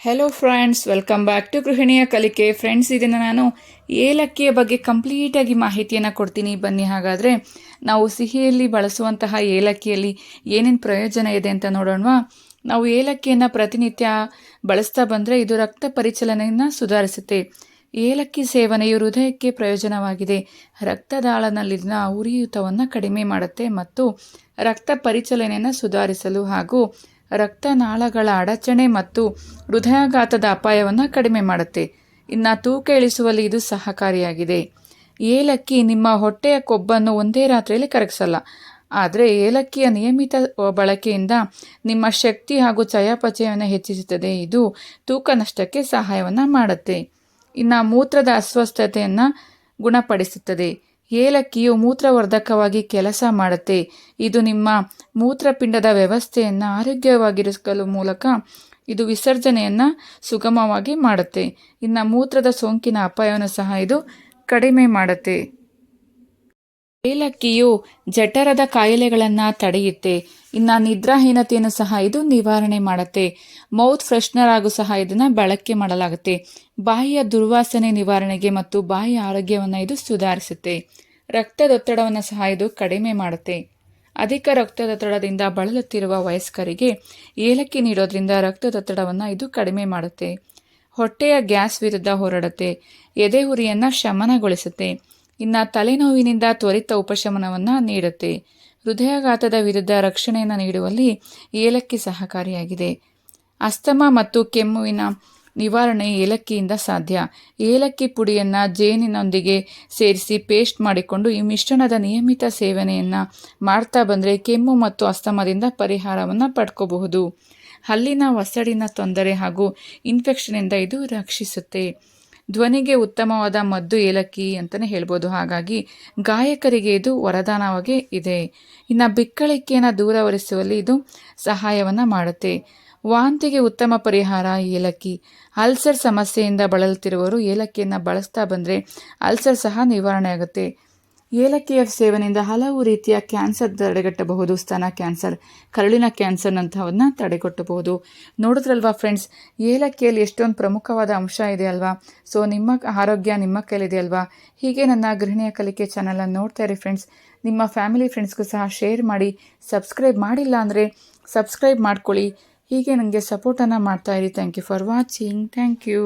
Hello friends welcome back to ಗೃಹಿಣಿಯ ಕಲಿಕೆ friends ಇದನ್ನು ನಾನು ಏಲಕ್ಕಿಯ ಬಗ್ಗೆ ಕಂಪ್ಲೀಟಾಗಿ ಮಾಹಿತಿಯನ್ನು ಕೊಡ್ತೀನಿ. ಬನ್ನಿ ಹಾಗಾದರೆ ನಾವು ಸಿಹಿಯಲ್ಲಿ ಬಳಸುವಂತಹ ಏಲಕ್ಕಿಯಲ್ಲಿ ಏನೇನು ಪ್ರಯೋಜನ ಇದೆ ಅಂತ ನೋಡೋಣವಾ. ನಾವು ಏಲಕ್ಕಿಯನ್ನು ಪ್ರತಿನಿತ್ಯ ಬಳಸ್ತಾ ಬಂದರೆ ಇದು ರಕ್ತ ಪರಿಚಲನೆಯನ್ನು ಸುಧಾರಿಸುತ್ತೆ. ಏಲಕ್ಕಿ ಸೇವನೆಯು ಹೃದಯಕ್ಕೆ ಪ್ರಯೋಜನವಾಗಿದೆ. ರಕ್ತದಾಳನಲ್ಲಿನ ಉರಿಯೂತವನ್ನು ಕಡಿಮೆ ಮಾಡುತ್ತೆ ಮತ್ತು ರಕ್ತ ಪರಿಚಲನೆಯನ್ನು ಸುಧಾರಿಸಲು ಹಾಗೂ ರಕ್ತನಾಳಗಳ ಅಡಚಣೆ ಮತ್ತು ಹೃದಯಾಘಾತದ ಅಪಾಯವನ್ನು ಕಡಿಮೆ ಮಾಡುತ್ತೆ. ಇನ್ನು ತೂಕ ಇಳಿಸುವಲ್ಲಿ ಇದು ಸಹಕಾರಿಯಾಗಿದೆ. ಏಲಕ್ಕಿ ನಿಮ್ಮ ಹೊಟ್ಟೆಯ ಕೊಬ್ಬನ್ನು ಒಂದೇ ರಾತ್ರಿಯಲ್ಲಿ ಕರಗಿಸಲ್ಲ. ಆದರೆ ಏಲಕ್ಕಿಯ ನಿಯಮಿತ ಬಳಕೆಯಿಂದ ನಿಮ್ಮ ಶಕ್ತಿ ಹಾಗೂ ಚಯಾಪಚಯವನ್ನು ಹೆಚ್ಚಿಸುತ್ತದೆ. ಇದು ತೂಕ ನಷ್ಟಕ್ಕೆ ಸಹಾಯವನ್ನು ಮಾಡುತ್ತೆ. ಇನ್ನು ಮೂತ್ರದ ಅಸ್ವಸ್ಥತೆಯನ್ನು ಗುಣಪಡಿಸುತ್ತದೆ. ಏಲಕ್ಕಿಯು ಮೂತ್ರವರ್ಧಕವಾಗಿ ಕೆಲಸ ಮಾಡುತ್ತೆ. ಇದು ನಿಮ್ಮ ಮೂತ್ರಪಿಂಡದ ವ್ಯವಸ್ಥೆಯನ್ನು ಆರೋಗ್ಯವಾಗಿರಿಸಲು ಮೂಲಕ ಇದು ವಿಸರ್ಜನೆಯನ್ನು ಸುಗಮವಾಗಿ ಮಾಡುತ್ತೆ. ಇನ್ನು ಮೂತ್ರದ ಸೋಂಕಿನ ಅಪಾಯವನ್ನು ಸಹ ಇದು ಕಡಿಮೆ ಮಾಡುತ್ತೆ. ಏಲಕ್ಕಿಯು ಜಠರದ ಕಾಯಿಲೆಗಳನ್ನು ತಡೆಯುತ್ತೆ. ಇನ್ನು ನಿದ್ರಾಹೀನತೆಯನ್ನು ಸಹ ಇದು ನಿವಾರಣೆ ಮಾಡುತ್ತೆ. ಮೌತ್ ಫ್ರೆಶ್ನರ್ ಆಗು ಸಹ ಇದನ್ನು ಬಳಕೆ ಮಾಡಲಾಗುತ್ತೆ. ಬಾಯಿಯ ದುರ್ವಾಸನೆ ನಿವಾರಣೆಗೆ ಮತ್ತು ಬಾಯಿಯ ಆರೋಗ್ಯವನ್ನು ಇದು ಸುಧಾರಿಸುತ್ತೆ. ರಕ್ತದೊತ್ತಡವನ್ನು ಸಹ ಇದು ಕಡಿಮೆ ಮಾಡುತ್ತೆ. ಅಧಿಕ ರಕ್ತದೊತ್ತಡದಿಂದ ಬಳಲುತ್ತಿರುವ ವಯಸ್ಕರಿಗೆ ಏಲಕ್ಕಿ ನೀಡೋದ್ರಿಂದ ರಕ್ತದೊತ್ತಡವನ್ನು ಇದು ಕಡಿಮೆ ಮಾಡುತ್ತೆ. ಹೊಟ್ಟೆಯ ಗ್ಯಾಸ್ ವಿರುದ್ಧ ಹೋರಾಡುತ್ತೆ. ಎದೆ ಶಮನಗೊಳಿಸುತ್ತೆ. ಇನ್ನು ತಲೆನೋವಿನಿಂದ ತ್ವರಿತ ಉಪಶಮನವನ್ನು ನೀಡುತ್ತೆ. ಹೃದಯಾಘಾತದ ವಿರುದ್ಧ ರಕ್ಷಣೆಯನ್ನು ನೀಡುವಲ್ಲಿ ಏಲಕ್ಕಿ ಸಹಕಾರಿಯಾಗಿದೆ. ಅಸ್ತಮ ಮತ್ತು ಕೆಮ್ಮುವಿನ ನಿವಾರಣೆ ಏಲಕ್ಕಿಯಿಂದ ಸಾಧ್ಯ. ಏಲಕ್ಕಿ ಪುಡಿಯನ್ನು ಜೇನಿನೊಂದಿಗೆ ಸೇರಿಸಿ ಪೇಸ್ಟ್ ಮಾಡಿಕೊಂಡು ಈ ಮಿಶ್ರಣದ ನಿಯಮಿತ ಸೇವನೆಯನ್ನು ಮಾಡ್ತಾ ಬಂದರೆ ಕೆಮ್ಮು ಮತ್ತು ಅಸ್ತಮದಿಂದ ಪರಿಹಾರವನ್ನು ಪಡ್ಕೋಬಹುದು. ಹಲ್ಲಿನ ಒಸಡಿನ ತೊಂದರೆ ಹಾಗೂ ಇನ್ಫೆಕ್ಷನಿಂದ ಇದು ರಕ್ಷಿಸುತ್ತೆ. ಧ್ವನಿಗೆ ಉತ್ತಮವಾದ ಮದ್ದು ಏಲಕ್ಕಿ ಅಂತಲೇ ಹೇಳ್ಬೋದು. ಹಾಗಾಗಿ ಗಾಯಕರಿಗೆ ಇದು ವರದಾನವಾಗಿ ಇದೆ. ಇನ್ನು ಬಿಕ್ಕಳಿಕೆಯನ್ನು ದೂರವರಿಸುವಲ್ಲಿ ಇದು ಸಹಾಯವನ್ನು ಮಾಡುತ್ತೆ. ವಾಂತಿಗೆ ಉತ್ತಮ ಪರಿಹಾರ ಏಲಕ್ಕಿ. ಅಲ್ಸರ್ ಸಮಸ್ಯೆಯಿಂದ ಬಳಲುತ್ತಿರುವವರು ಏಲಕ್ಕಿಯನ್ನು ಬಳಸ್ತಾ ಬಂದರೆ ಅಲ್ಸರ್ ಸಹ ನಿವಾರಣೆ ಆಗುತ್ತೆ. ಏಲಕ್ಕಿಯ ಸೇವನೆಯಿಂದ ಹಲವು ರೀತಿಯ ಕ್ಯಾನ್ಸರ್ ತಡೆಗಟ್ಟಬಹುದು. ಸ್ತನ ಕ್ಯಾನ್ಸರ್, ಕರಳಿನ ಕ್ಯಾನ್ಸರ್ನಂಥವನ್ನ ತಡೆಗಟ್ಟಬಹುದು. ನೋಡಿದ್ರಲ್ವಾ ಫ್ರೆಂಡ್ಸ್, ಏಲಕ್ಕಿಯಲ್ಲಿ ಎಷ್ಟೊಂದು ಪ್ರಮುಖವಾದ ಅಂಶ ಇದೆ ಅಲ್ವಾ? ಸೊ ನಿಮ್ಮ ಆರೋಗ್ಯ ನಿಮ್ಮ ಕೈಲಿದೆ ಅಲ್ವಾ? ಹೀಗೆ ನನ್ನ ಗೃಹಿಣಿಯ ಕಲಿಕೆ ಚಾನಲನ್ನು ನೋಡ್ತಾ ಇರಿ ಫ್ರೆಂಡ್ಸ್. ನಿಮ್ಮ ಫ್ಯಾಮಿಲಿ ಫ್ರೆಂಡ್ಸ್ಗೂ ಸಹ ಶೇರ್ ಮಾಡಿ ಸಬ್ಸ್ಕ್ರೈಬ್ ಮಾಡಿಲ್ಲ ಅಂದರೆ ಸಬ್ಸ್ಕ್ರೈಬ್ ಮಾಡ್ಕೊಳ್ಳಿ. ಹೀಗೆ ನನಗೆ ಸಪೋರ್ಟನ್ನು ಮಾಡ್ತಾ ಇರಿ. Thank you for watching thank you